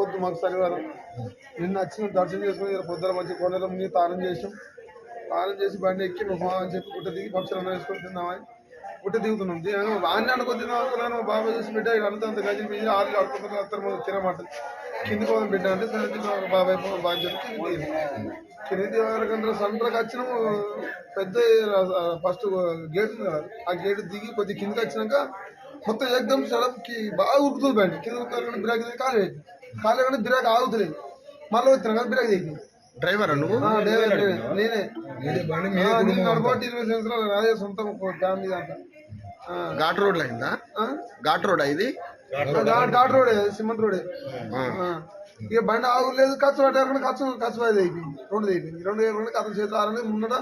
పొద్దు మాకు శనివారం. నిన్న వచ్చిన దర్శనం చేసుకుని పొద్దున మంచి కొండల ముందు తానం చేసాం. తానం చేసి బండి ఎక్కి నువ్వు అని చెప్పి గుట్ట దిగి పక్షులు వేసుకొని తిన్నామని గుట్ట దిగుతున్నాం. దిగాను వాడిని అనుకో బాబాయ్ చూసి బిడ్డ ఇక్కడ అంతా అంత గజలు మీద ఆరు ఆడుకుంటున్నారు అత్తరు మనం తినమాట. కిందికి పోదాం బిడ్డ అంటే సరే తిన్నాం బాబాయ్ బాగా చెప్పి కింది దిగాం. సెంటర్కి వచ్చినాము పెద్ద ఫస్ట్ గేట్ ఆ గేట్ దిగి కొద్దిగా కిందికి వచ్చినాక మొత్తం ఏకదం సడన్కి బాగా ఉరుకుతుంది బండి. కింద ఉరుకుతారు బ్రేక్ దిగి కానీ బ్రేక్ ఆగుతుంది మళ్ళీ వచ్చినా కదా బ్రేక్ దిగి డ్రైవర్ నువ్వు? నేనే. నడబట్టి ఇరవై సంవత్సరాలు రాజే సొంతం ఫ్యామిలీ దాంట్లో ఆ, ఘాట్ రోడ్ అయిందా? ఘాట్ రోడ్ ఇది? ఆ, ఘాట్ రోడే సిమెంట్ రోడే. ఇక బండి ఆగులేదు ఖర్చు పట్టారు ఖర్చు ఖర్చు అది అయిపోయింది రెండు అయిపోయింది. రెండు అయిపోయింది కథ చేతులు ఆరని ముందట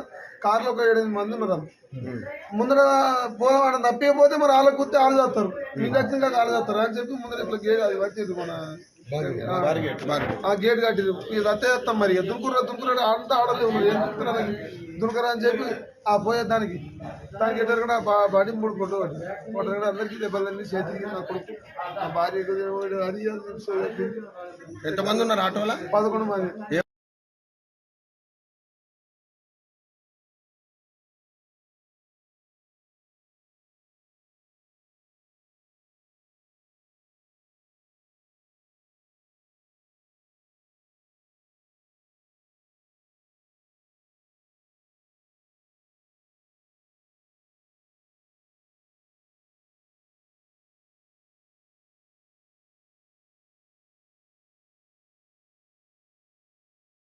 కార్లో ఒక ఏడెనిమిది మంది ఉన్నారు ముందర పోదాం తప్పిపోతే మరి వాళ్ళకి కుత్తే ఆలు చేస్తారు. వచ్చింది కాదు ఆలు చేస్తారు అని చెప్పి ముందర ఇట్లా గేట్ అది వచ్చేది మన ఆ గేట్ కట్టి ఇది అత్తే చేస్తాం మరి. దుర్కురా దుర్కురా అంతా ఆడలేదు మరి ఏం దుర్కరా అని చెప్పి ఆ పోయే దానికి. దానికి ఎట్లా కూడా బాడీ మూడు కొట్టు కొట్టు కూడా అందరికీ దెబ్బలన్నీ చేతికి నా కొడుకు. నా భార్య అది అది ఎంతమంది ఉన్నారు ఆటోలో? పదకొండు మంది.